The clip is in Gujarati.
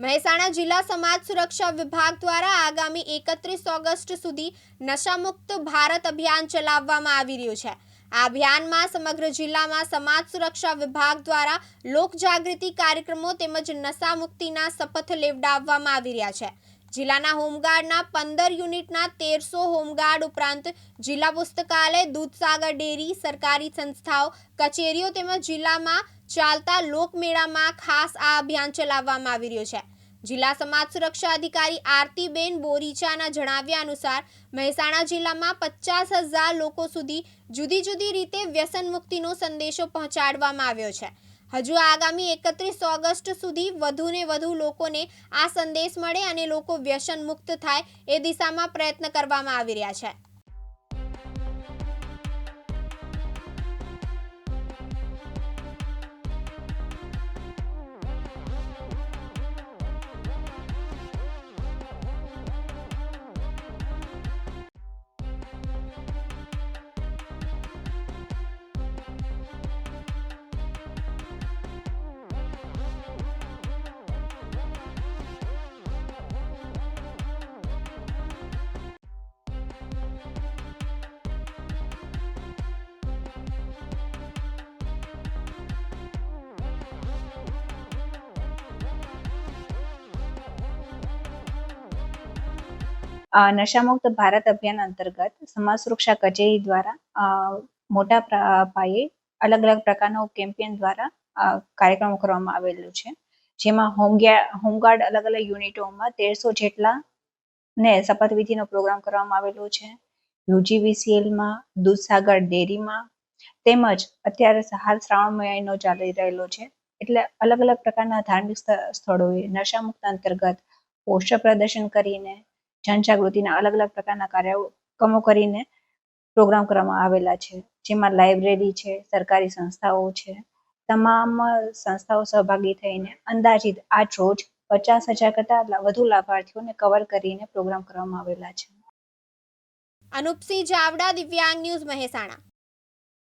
મહેસાણા જિલ્લા સમાજ સુરક્ષા વિભાગ દ્વારા આગામી એકત્રીસ ઓગસ્ટ સુધી નશામુક્ત ભારત અભિયાન ચલાવવામાં આવી રહ્યું છે. આ અભિયાનમાં સમગ્ર જિલ્લામાં સમાજ સુરક્ષા વિભાગ દ્વારા લોકજાગૃતિ કાર્યક્રમો તેમજ નશા મુક્તિના શપથ લેવડાવવામાં આવી રહ્યા છે. જિલ્લાના હોમગાર્ડના પંદર યુનિટના તેરસો હોમગાર્ડ ઉપરાંત જિલ્લા પુસ્તકાલય, દૂધસાગર ડેરી, સરકારી સંસ્થાઓ, કચેરીઓ તેમજ જિલ્લામાં ચાલતા લોકમેળામાં ખાસ આ અભિયાન ચલાવવામાં આવી રહ્યું છે. જિલ્લા સમાજ સુરક્ષા અધિકારી આરતીબેન બોરીચાના જણાવ્યા અનુસાર, મહેસાણા જિલ્લામાં પચાસ હજાર લોકો સુધી જુદી જુદી રીતે વ્યસન મુક્તિનો સંદેશો પહોંચાડવામાં આવ્યો છે. હજુ આગામી એકત્રીસ ઓગસ્ટ સુધી વધુને વધુ લોકોને આ સંદેશ મળે અને લોકો વ્યસન મુક્ત થાય એ દિશામાં પ્રયત્ન કરવામાં આવી રહ્યા છે. નશામુક્ત ભારત અભિયાન અંતર્ગત સમાજ સુરક્ષા કચેરી દ્વારા મોટા પાયે અલગ અલગ પ્રકારનો કેમ્પેન દ્વારા કાર્યક્રમો કરવામાં આવેલું છે. જેમાં હોમગાર્ડ અલગ અલગ યુનિટોમાં તેરસો જેટલા ને શપથવિધિનો પ્રોગ્રામ કરવામાં આવેલો છે. યુજીવીસીએલમાં, દૂધસાગર ડેરીમાં તેમજ અત્યારે હાલ શ્રાવણ મહિનો ચાલી રહેલો છે. એટલે અલગ અલગ પ્રકારના ધાર્મિક સ્થ- સ્થળોએ નશામુક્ત અંતર્ગત પોસ્ટર પ્રદર્શન કરીને જનજાગૃતિના અલગ અલગ પ્રકારના કાર્યક્રમો કરીને પ્રોગ્રામ કરવામાં આવેલા છે. જેમાં લાઇબ્રેરી છે, સરકારી સંસ્થાઓ છે. તમામ સંસ્થાઓ સહભાગી થઈને અંદાજિત આજ રોજ પચાસ હજાર કરતાં વધુ લાભાર્થીઓને કવર કરીને પ્રોગ્રામ કરવામાં આવેલા છે. અનુપસિંહ જાવડા દિવ્યાંગ ન્યૂઝ મહેસાણા.